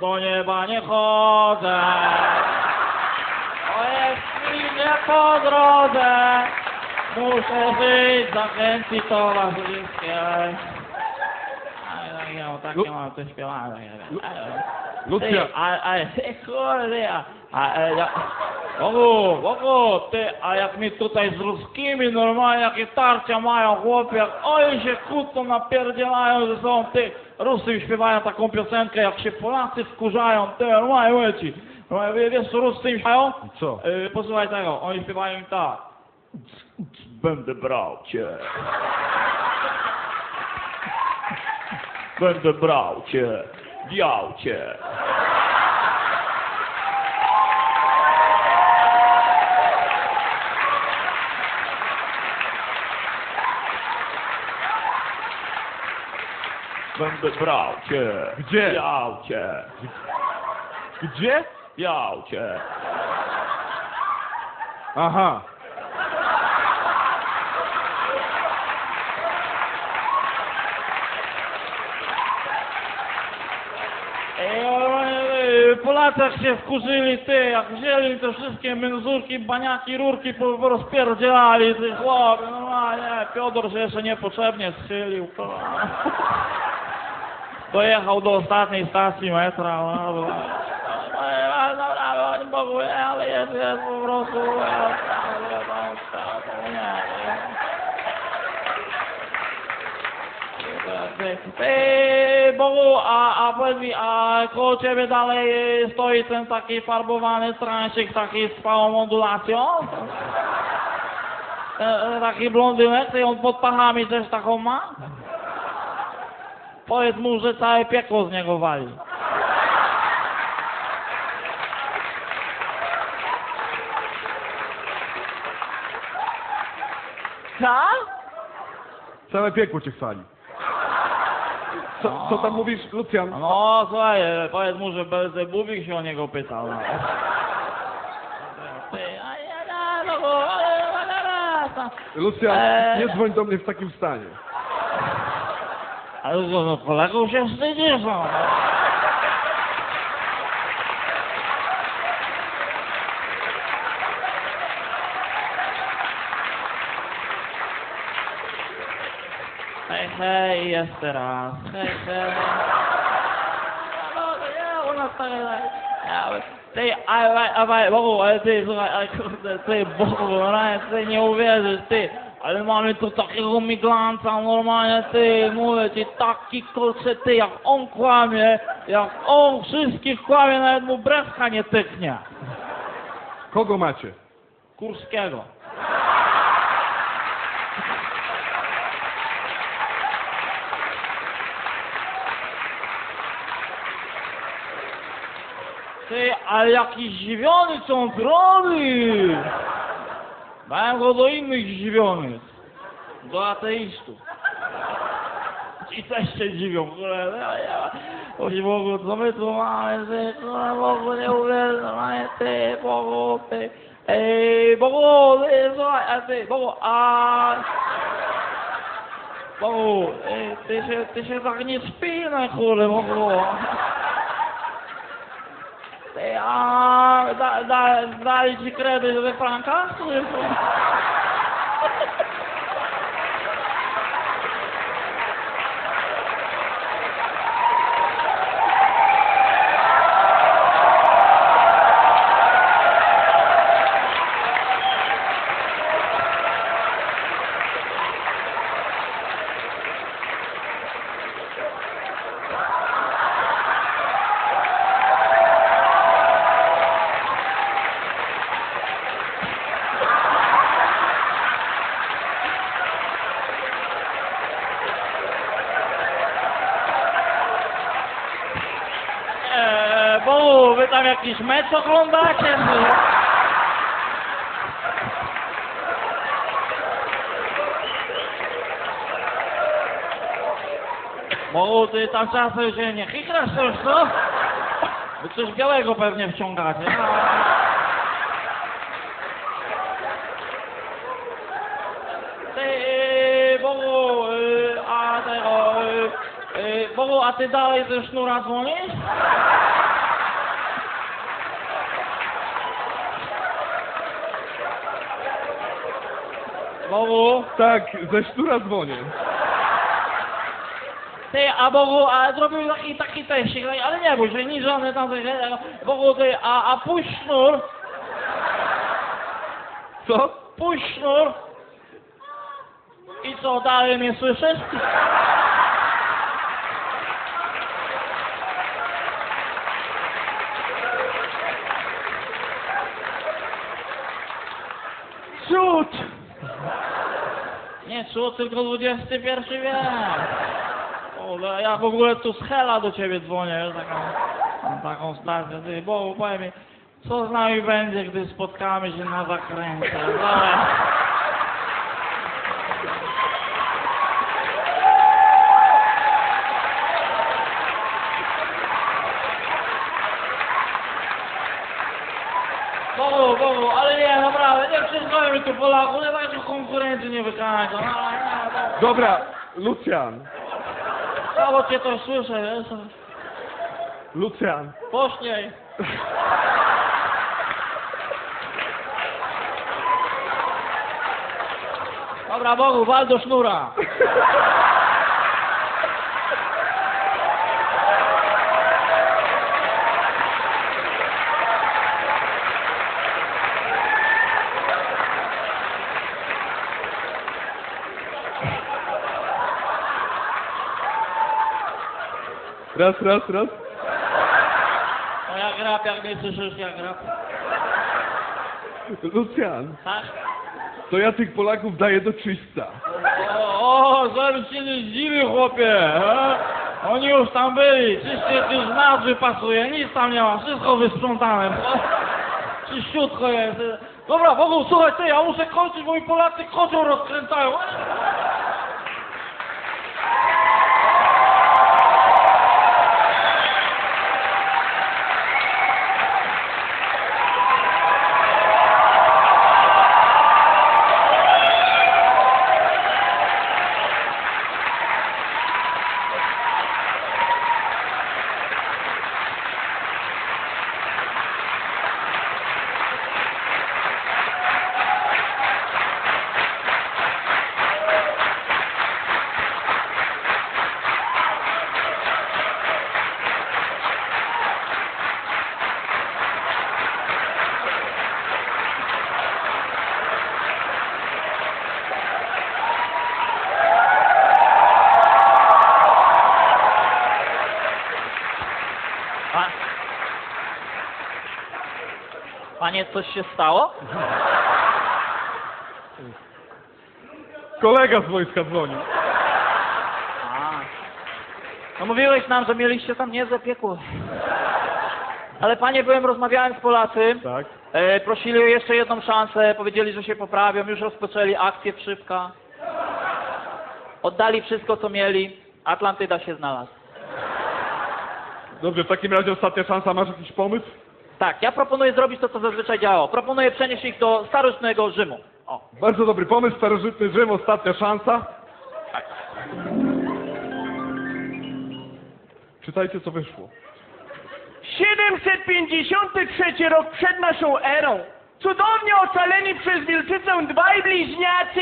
do nieba nie chodzę. To jest mi nie po drodze. Muszę żyć, zachęcić towarzyskie. Ale ja takie Lu- mam to Ale- Lucja, kurde, ja, Bogu, Bogu, ty, a jak mi tutaj z ruskimi normalnie jakie tarcia mają chłopie, jak oni się kłócą, napierdzielają ze sobą, ty, Rusy mi śpiewają taką piosenkę, jak się Polacy wkurzają, ty, normalnie mówię ci, normalnie, wiesz co Rusy im śpiewają? co? Yy, posłuchaj tego, oni śpiewają im tak. Będę brał cię. Będę brał cię, wiał cię. Będę brał cię. Gdzie? Wiał cię. Gdzie? Wiał cię. Aha. Ej, ej, Polacy się wkurzyli, ty, jak wzięli te wszystkie menzurki, baniaki, rurki, po- porozpierdzielali, ty chłopie, normalnie, Piotr się jeszcze niepotrzebnie strzelił, kurwa. Dojechał do ostatniej stacji metra, no, no, no, no, Bogu, ale jest, jest po prostu, Ej, Bogu, a, a powiedz mi, a koło ciebie dalej stoi ten taki farbowany transik taki z całą modulacją? E, e, Taki blondynek, i on pod pachami też taką ma? Powiedz mu, że całe piekło z niego wali. Co? Całe piekło cię chwali. Co, co tam mówisz, Lucjan? No słuchaj, powiedz mu, że Belzebubik się o niego pytał. No. No, Lucjan, nie dzwoń do mnie w takim stanie. Ale co, no kolegów się wstydzisz, no. Hej, hej, jeszcze raz. Hej, hej. No, nie, u nas tak ale ty, ale, ale, Bogu, ale ty, słuchaj, ale mamy tu takiego miglanca, normalnie, ty, mówię ci, taki kurczę, ty, jak on kłamie, jak on wszystkich kłamie, nawet mu brewka nie tyknie. Kogo macie? Kurskiego. Ty, ale jakiś zdziwiony, co on tu go do innych zdziwionych. Do ateistów. Ci też się dziwią, kurde. no ja- Oj Bogu, co my tu mamy, ty, kurde, Bogu, nie uwierzę, normalnie, ty, Bogu, ty. Ej, Bogu, ty, słuchaj, a ty, Bogu, a... Bogu, ej, ty się, ty się tak nie spinaj, kurde, Bogu. É, ah, dá, dá, dá de crédito pra cá? Bo wy tam jakiś mecz oglądacie? Bo ty tam czasem się nie chichrasz coś, co? Wy coś białego pewnie wciągacie. Ty, Bogu, y, a y, y, Bogu, a ty dalej ze sznura dzwonisz? Bogu, Tak, ze sztura dzwonię. ty, a Bogu, a zrobił taki, taki teścik, no ale nie bój się, nic żony tam, coś, nie, Bogu, ty, a, a puść sznur, Co? puść sznur. I co, dalej mnie słyszysz? Cud! Nie cud, tylko XXI wiek. O, ja w ogóle tu z Hela do ciebie dzwonię, taką, taką stację. Ty, Bogu, powiem mi, co z nami będzie, gdy spotkamy się na zakręcie? Dobra. Bogu, Bogu, ale nie, naprawdę, nie przyzwolimy tu Polaków, nie konkurencji nie wykańczą. Dobra, Lucjan. Słabo cię to słyszę, wiesz? Lucjan. Pośniej. Dobra, Bogu, wal do sznura. Raz, raz, raz. No jak rap, jak nie słyszysz, jak rap. Lucjan, Tak? to ja tych Polaków daję do czysta. O, o, zaraz się nie zdziwi, chłopie. E? Oni już tam byli. Wszystkie już nazwy pasuje, nic tam nie ma. Wszystko wysprzątane. Czyściutko jest. Dobra, Bogu, słuchaj, ty, ja muszę kończyć, bo mi Polacy kocioł rozkręcają. Panie, coś się stało? Kolega z wojska dzwoni. A. No mówiłeś nam, że mieliście tam niezłe piekło. Ale panie, byłem, rozmawiałem z Polacy. Tak. E, prosili o jeszcze jedną szansę, powiedzieli, że się poprawią, już rozpoczęli akcję Wszywka. Oddali wszystko, co mieli. Atlantyda się znalazł. Dobrze, w takim razie ostatnia szansa. Masz jakiś pomysł? Tak, ja proponuję zrobić to, co zazwyczaj działało. Proponuję przenieść ich do starożytnego Rzymu. O. Bardzo dobry pomysł. Starożytny Rzym, ostatnia szansa. Czytajcie, co wyszło. 753 rok przed naszą erą. Cudownie ocaleni przez wilczycę dwaj bliźniacy.